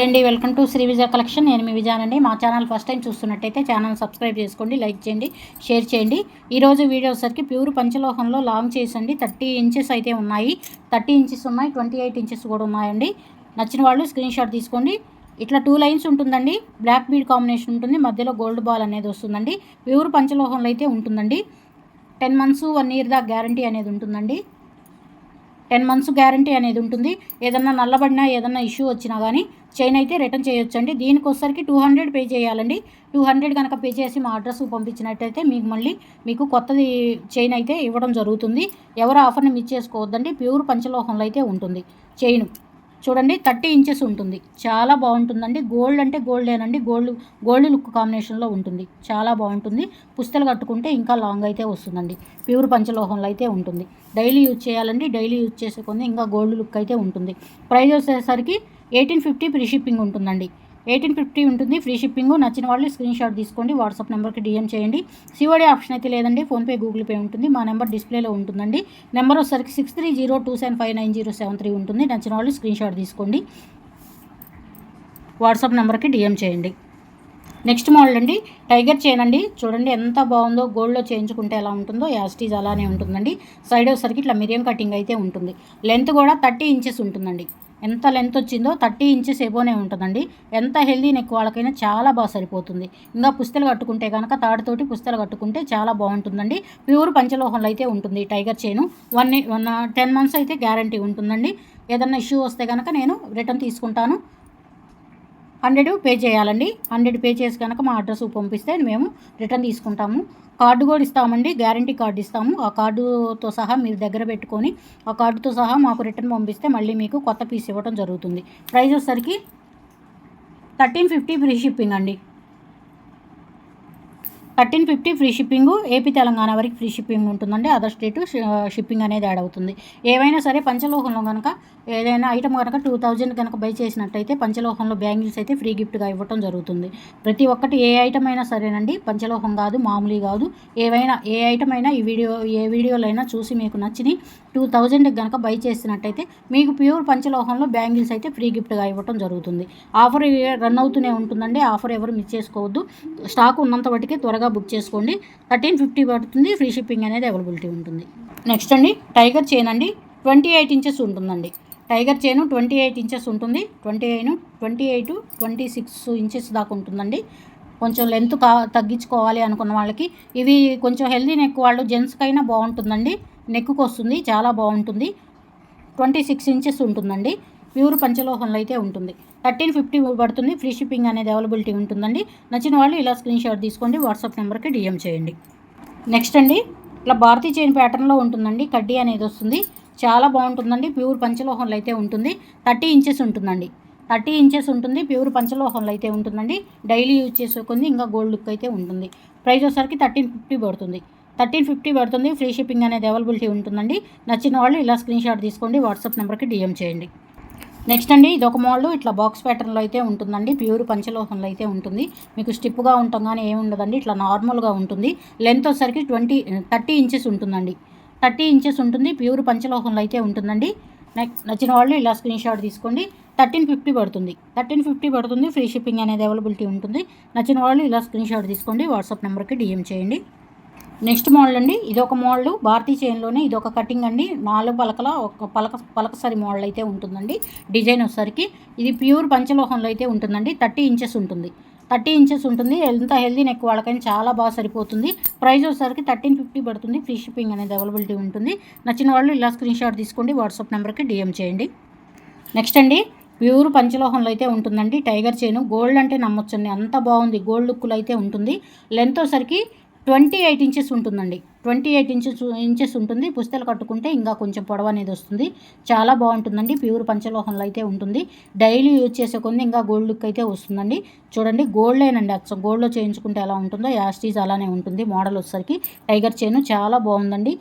అండి welcome to Sri Vijaya collection. నేను మీ విజయానండి మా ఛానల్ ఫస్ట్ టైం చూస్తున్నట్టయితే ఛానల్ సబ్స్క్రైబ్ చేసుకోండి లైక్ చేయండి షేర్ చేయండి. ఈరోజు వీడియో వచ్చరికి ప్యూర్ పంచలోహంలో లాంగ్ చేసండి థర్టీ ఇంచెస్ అయితే ఉన్నాయి. థర్టీ ఇంచెస్ ఉన్నాయి ట్వంటీ ఎయిట్ ఇంచెస్ కూడా ఉన్నాయండి. నచ్చిన వాళ్ళు స్క్రీన్ షాట్ తీసుకోండి. ఇట్లా టూ లైన్స్ ఉంటుందండి. బ్లాక్ బీడ్ కాంబినేషన్ ఉంటుంది. మధ్యలో గోల్డ్ బాల్ అనేది వస్తుందండి. ప్యూర్ పంచలోహంలో అయితే ఉంటుందండి. టెన్ మంత్స్ వన్ ఇయర్ దాకా గ్యారంటీ అనేది ఉంటుందండి. టెన్ మంత్స్ గ్యారంటీ అనేది ఉంటుంది. ఏదన్నా నల్లబడినా ఏదన్నా ఇష్యూ వచ్చినా కానీ చైన్ అయితే రిటర్న్ చేయొచ్చండి. దీనికి టూ హండ్రెడ్ పే చేయాలండి. టూ హండ్రెడ్ కనుక పే చేసి మా అడ్రస్ పంపించినట్టయితే మీకు మళ్ళీ మీకు కొత్తది చైన్ అయితే ఇవ్వడం జరుగుతుంది. ఎవరు ఆఫర్ని మిస్ చేసుకోవద్దండి. ప్యూర్ పంచలోహంలో అయితే ఉంటుంది. చైన్. చూడండి థర్టీ ఇంచెస్ ఉంటుంది. చాలా బాగుంటుందండి. గోల్డ్ అంటే గోల్డేనండి గోల్డ్ గోల్డ్ లుక్ కాంబినేషన్లో ఉంటుంది. చాలా బాగుంటుంది. పుస్తలు కట్టుకుంటే ఇంకా లాంగ్ అయితే వస్తుందండి. ప్యూర్ పంచలోహంలో అయితే ఉంటుంది. డైలీ యూజ్ చేయాలండి. డైలీ యూజ్ చేసే ఇంకా గోల్డ్ లుక్ అయితే ఉంటుంది. ప్రైస్ వచ్చేసరికి ఎయిటీన్ ఫిఫ్టీ ఫ్రీ షిప్పింగ్ ఉంటుందండి. ఎయిటీన్ ఫిఫ్టీ ఉంటుంది ఫ్రీ షిప్పింగ్. నచ్చిన వాళ్ళు స్క్రీన్ షాట్ తీసుకోండి వాట్సాప్ నెంబర్కి డిఎం చేయండి. సిఓడి ఆప్షన్ అయితే లేదండి ఫోన్పే గూగుల్ పే ఉంటుంది. మా నెంబర్ డిస్ప్లేలో ఉంటుందండి. నెంబర్ వచ్చేసరికి six three zero two seven five nine zero seven three ఉంటుంది. నచ్చిన వాళ్ళు స్క్రీన్ షాట్ తీసుకోండి వాట్సాప్ నెంబర్కి డిఎం చేయండి. నెక్స్ట్ మోడల్ అండి టైగర్ చైన్ అండి. చూడండి ఎంత బాగుందో గోల్డ్లో చేయించుకుంటే ఎలా ఉంటుందో యాస్టీజ్ అలానే ఉంటుందండి. సైడ్ వచ్చేసరికి ఇట్లా మిరియం కటింగ్ అయితే ఉంటుంది. లెంత్ కూడా థర్టీ ఇంచెస్ ఉంటుందండి. ఎంత లెంత్ వచ్చిందో థర్టీ ఇంచెస్ ఎబోనే ఉంటుందండి. ఎంత హెల్దీ నెక్ వాళ్ళకైనా చాలా బాగా సరిపోతుంది. ఇంకా పుస్తలు కట్టుకుంటే కనుక తాడుతోటి పుస్తలు కట్టుకుంటే చాలా బాగుంటుందండి. ప్యూర్ పంచలోహంలో అయితే ఉంటుంది tiger chain one one ten months అయితే గ్యారంటీ ఉంటుందండి. ఏదన్నా ఇష్యూ వస్తే కనుక నేను రిటర్న్ తీసుకుంటాను. హండ్రెడ్ పే చేయాలండి. హండ్రెడ్ పే చేసి కనుక మా అడ్రస్ పంపిస్తే మేము రిటర్న్ తీసుకుంటాము. కార్డు కూడా ఇస్తామండి. గ్యారంటీ కార్డు ఇస్తాము. ఆ కార్డుతో సహా మీరు దగ్గర పెట్టుకొని ఆ కార్డుతో సహా మాకు రిటర్న్ పంపిస్తే మళ్ళీ మీకు కొత్త పీస్ ఇవ్వడం జరుగుతుంది. ప్రైస్ వచ్చేసరికి థర్టీన్ ఫిఫ్టీ ఫ్రీ షిప్పింగ్ అండి. Thirteen fifty free shipping AP Telangana వరకు ఫ్రీ షిప్పింగ్ ఉంటుందండి. అదర్ స్టేట్ షిప్పింగ్ అనేది యాడ్ అవుతుంది. ఏవైనా సరే పంచలోహంలో కనుక ఏదైనా ఐటమ్ కనుక టూ థౌజండ్ కనుక బై చేసినట్టయితే పంచలోహంలో బ్యాంగిల్స్ అయితే ఫ్రీ గిఫ్ట్గా ఇవ్వటం జరుగుతుంది. ప్రతి ఒక్కటి ఏ ఐటమ్ అయినా సరేనండి. పంచలోహం కాదు మామూలు కాదు. ఏవైనా ఏ ఐటమ్ అయినా ఈ వీడియో ఏ వీడియోలో అయినా చూసి మీకు నచ్చిని టూ థౌజండ్ కనుక బై చేసినట్టయితే మీకు ప్యూర్ పంచలోహంలో బ్యాంగిల్స్ అయితే ఫ్రీ గిఫ్ట్గా ఇవ్వటం జరుగుతుంది. ఆఫర్ రన్ అవుతూనే ఉంటుందండి. ఆఫర్ ఎవరు మిస్ చేసుకోవద్దు. స్టాక్ ఉన్నంత వాటికి త్వరగా త్వరగా బుక్ చేసుకోండి. థర్టీన్ ఫిఫ్టీ పడుతుంది. ఫ్రీ షిప్పింగ్ అనేది అవైలబిలిటీ ఉంటుంది. నెక్స్ట్ అండి టైగర్ చైన్ అండి. ట్వంటీ ఎయిట్ ఇంచెస్ ఉంటుందండి. Tiger chain twenty eight inches ఉంటుంది. Twenty eight twenty eight twenty six inches దాకా ఉంటుందండి. కొంచెం లెంత్ కా తగ్గించుకోవాలి అనుకున్న వాళ్ళకి. ఇవి కొంచెం హెల్దీ నెక్ వాళ్ళు జెంట్స్కైనా బాగుంటుందండి. నెక్కు వస్తుంది. చాలా బాగుంటుంది. ట్వంటీ సిక్స్ ఇంచెస్ ఉంటుందండి. ప్యూర్ పంచలోహంలో అయితే ఉంటుంది. థర్టీన్ ఫిఫ్టీ పడుతుంది. ఫ్రీ షిప్పింగ్ అనేది అవైలబిలిటీ ఉంటుందండి. నచ్చిన వాళ్ళు ఇలా స్క్రీన్ షాట్ తీసుకోండి. వాట్సాప్ నెంబర్కి డిఎం చేయండి. నెక్స్ట్ అండి ఇట్లా భారతీ చైన్ ప్యాటర్న్లో ఉంటుందండి. కడ్డీ అనేది వస్తుంది. చాలా బాగుంటుందండి. ప్యూర్ పంచలోహంలో అయితే ఉంటుంది. థర్టీ ఇంచెస్ ఉంటుందండి. థర్టీ ఇంచెస్ ఉంటుంది. ప్యూర్ పంచలోహంలో అయితే ఉంటుందండి. డైలీ యూజ్ చేసుకుంది ఇంకా గోల్డ్ లుక్ అయితే ఉంటుంది. ప్రైస్ వచ్చేసరికి థర్టీన్ ఫిఫ్టీ పడుతుంది. థర్టీన్ ఫిఫ్టీ పడుతుంది. ఫ్రీ షిప్పింగ్ అనేది అవైలబిలిటీ ఉంటుందండి. నచ్చిన వాళ్ళు ఇలా స్క్రీన్ షాట్ తీసుకోండి. వాట్సాప్ నెంబర్కి డిఎం చేయండి. నెక్స్ట్ అండి ఇది ఒక మోడల్. ఇట్లా బాక్స్ ప్యాటర్న్లో అయితే ఉంటుందండి. ప్యూర్ పంచలోహంలో అయితే ఉంటుంది. మీకు స్టిప్గా ఉంటాం కానీ ఏమి ఉండదండి. ఇట్లా నార్మల్గా ఉంటుంది. లెంత్ వచ్చేసరికి ట్వంటీ థర్టీ ఇంచెస్ ఉంటుందండి. థర్టీ ఇంచెస్ ఉంటుంది. ప్యూర్ పంచలోహంలో అయితే ఉంటుందండి. నెక్స్ట్ నచ్చిన వాళ్ళు ఇలా స్క్రీన్ షాట్ తీసుకోండి. థర్టీన్ ఫిఫ్టీ పడుతుంది. థర్టీన్ ఫిఫ్టీ పడుతుంది. ఫ్రీ షిప్పింగ్ అనేది అవైలబిలిటీ ఉంటుంది. నచ్చిన వాళ్ళు ఇలా స్క్రీన్ షాట్ తీసుకోండి. వాట్సాప్ నెంబర్కి డిఎం చేయండి. నెక్స్ట్ మోడల్ అండి. ఇది ఒక మోడల్. భారతీయ చైన్లోనే ఇది ఒక కటింగ్ అండి. నాలుగు పలకల ఒక పలక పలకసరి మోడల్ అయితే ఉంటుందండి. డిజైన్ వచ్చేసరికి ఇది ప్యూర్ పంచలోహంలో అయితే ఉంటుందండి. థర్టీ ఇంచెస్ ఉంటుంది. థర్టీ ఇంచెస్ ఉంటుంది. ఎంత హెల్దీ నెక్ వాళ్ళకైనా చాలా బాగా సరిపోతుంది. ప్రైస్ వచ్చేసరికి థర్టీన్ ఫిఫ్టీ పడుతుంది. ఫ్రీ షిప్పింగ్ అనేది అవైలబిలిటీ ఉంటుంది. నచ్చిన వాళ్ళు ఇలా స్క్రీన్ షాట్ తీసుకోండి. వాట్సాప్ నెంబర్కి డిఎం చేయండి. నెక్స్ట్ అండి. ప్యూర్ పంచలోహంలో అయితే ఉంటుందండి. Tiger chain. గోల్డ్ అంటే నమ్మొచ్చండి. అంత బాగుంది. గోల్డ్ లుక్లో అయితే ఉంటుంది. లెంత్ వచ్చేసరికి ట్వంటీ ఎయిట్ ఇంచెస్ ఉంటుందండి. ట్వంటీ ఎయిట్ ఇంచెస్ ఇంచెస్ ఉంటుంది. పుస్తలు కట్టుకుంటే ఇంకా కొంచెం పొడవ అనేది వస్తుంది. చాలా బాగుంటుందండి. ప్యూర్ పంచలోహంలో అయితే ఉంటుంది. డైలీ యూజ్ చేసే కొన్ని ఇంకా గోల్డ్ లుక్ అయితే వస్తుందండి. చూడండి గోల్డేనండి అచ్చం గోల్డ్లో చేయించుకుంటే ఎలా ఉంటుందో యాస్టీజ్ అలానే ఉంటుంది మోడల్ వచ్చేసరికి. టైగర్ చైన్ చాలా బాగుందండి.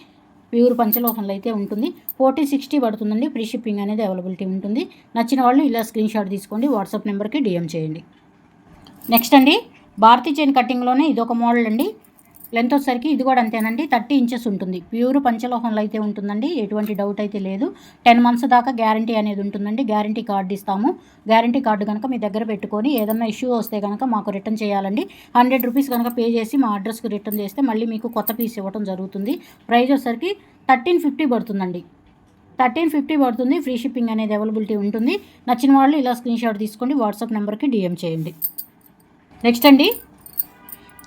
ప్యూర్ పంచలోహంలో అయితే ఉంటుంది. ఫోర్టీ సిక్స్టీ పడుతుందండి. ఫ్రీ షిప్పింగ్ అనేది అవైలబిలిటీ ఉంటుంది. నచ్చిన వాళ్ళు ఇలా స్క్రీన్ షాట్ తీసుకోండి. వాట్సాప్ నెంబర్కి డిఎం చేయండి. నెక్స్ట్ అండి భారతీ చైన్ కటింగ్లోనే ఇది ఒక మోడల్ అండి. లెంత్ వచ్చేసరికి ఇది కూడా అంతేనండి. థర్టీ ఇంచెస్ ఉంటుంది. ప్యూర్ పంచలోహంలో అయితే ఉంటుందండి. ఎటువంటి డౌట్ అయితే లేదు. టెన్ మంత్స్ దాకా గ్యారంటీ అనేది ఉంటుందండి. గ్యారంటీ కార్డు ఇస్తాము. గ్యారంటీ కార్డు కనుక మీ దగ్గర పెట్టుకొని ఏదైనా ఇష్యూ వస్తే కనుక మాకు రిటర్న్ చేయాలండి. హండ్రెడ్ రూపీస్ కనుక పే చేసి మా అడ్రస్కి రిటర్న్ చేస్తే మళ్ళీ మీకు కొత్త పీస్ ఇవ్వడం జరుగుతుంది. ప్రైస్ వచ్చేసరికి థర్టీన్ ఫిఫ్టీ పడుతుందండి. థర్టీన్ ఫిఫ్టీ పడుతుంది. ఫ్రీ షిప్పింగ్ అనేది అవైలబిలిటీ ఉంటుంది. నచ్చిన వాళ్ళు ఇలా స్క్రీన్ షాట్ తీసుకోండి. వాట్సాప్ నెంబర్కి డిఎం చేయండి. నెక్స్ట్ అండి.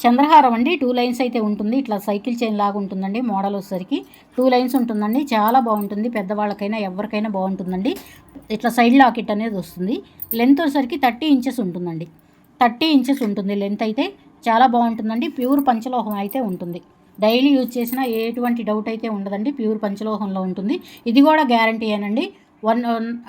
చంద్రహారం అండి టూ లైన్స్ అయితే ఉంటుంది. ఇట్లా సైకిల్ చైన్ లాగా ఉంటుందండి మోడల్ వచ్చేసరికి. టూ లైన్స్ ఉంటుందండి. చాలా బాగుంటుంది. పెద్దవాళ్ళకైనా ఎవరికైనా బాగుంటుందండి. ఇట్లా సైడ్ లాకెట్ అనేది వస్తుంది. లెంత్ వచ్చేసరికి థర్టీ ఇంచెస్ ఉంటుందండి. థర్టీ ఇంచెస్ ఉంటుంది లెంత్ అయితే. చాలా బాగుంటుందండి. ప్యూర్ పంచలోహం అయితే ఉంటుంది. డైలీ యూజ్ చేసినా ఎటువంటి డౌట్ అయితే ఉండదండి. ప్యూర్ పంచలోహంలో ఉంటుంది. ఇది కూడా గ్యారంటీ ఏనండి. వన్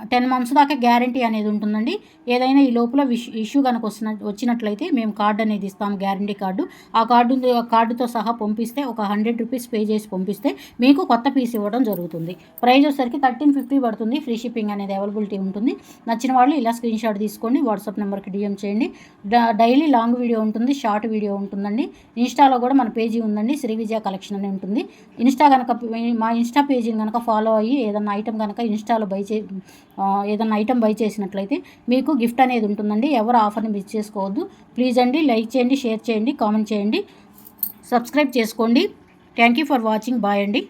టెన్ మంత్స్ దాకా గ్యారంటీ అనేది ఉంటుందండి. ఏదైనా ఈ లోపల విష్ ఇష్యూ కనుక వచ్చిన వచ్చినట్లయితే మేము కార్డు అనేది ఇస్తాము గ్యారంటీ కార్డు. ఆ కార్డు కార్డుతో సహా పంపిస్తే ఒక హండ్రెడ్ రూపీస్ పే చేసి పంపిస్తే మీకు కొత్త పీస్ ఇవ్వడం జరుగుతుంది. ప్రైజ్ వచ్చేసరికి థర్టీన్ ఫిఫ్టీ పడుతుంది. ఫ్రీ షిప్పింగ్ అనేది అవైలబిలిటీ ఉంటుంది. నచ్చిన వాళ్ళు ఇలా స్క్రీన్ షాట్ తీసుకోండి. వాట్సాప్ నెంబర్కి డిఎం చేయండి. డ- డైలీ లాంగ్ వీడియో ఉంటుంది షార్ట్ వీడియో ఉంటుందండి. ఇన్స్టాలో కూడా మన పేజీ ఉందండి. శ్రీ విజయ కలెక్షన్ అని ఉంటుంది. ఇన్స్టా కనుక మా ఇన్స్టా పేజీని కనుక ఫాలో అయ్యి ఏదన్నా ఐటమ్ కనుక ఇన్స్టాలో బై చే ఏదైనా ఐటెం ఐటమ్ బై చేసినట్లయితే మీకు గిఫ్ట్ అనేది ఉంటుందండి. ఎవరు ఆఫర్ని మిస్ చేసుకోవద్దు. ప్లీజ్ అండి లైక్ చేయండి షేర్ చేయండి కామెంట్ చేయండి. సబ్స్క్రైబ్ చేసుకోండి. Thank you for watching. Bye అండి.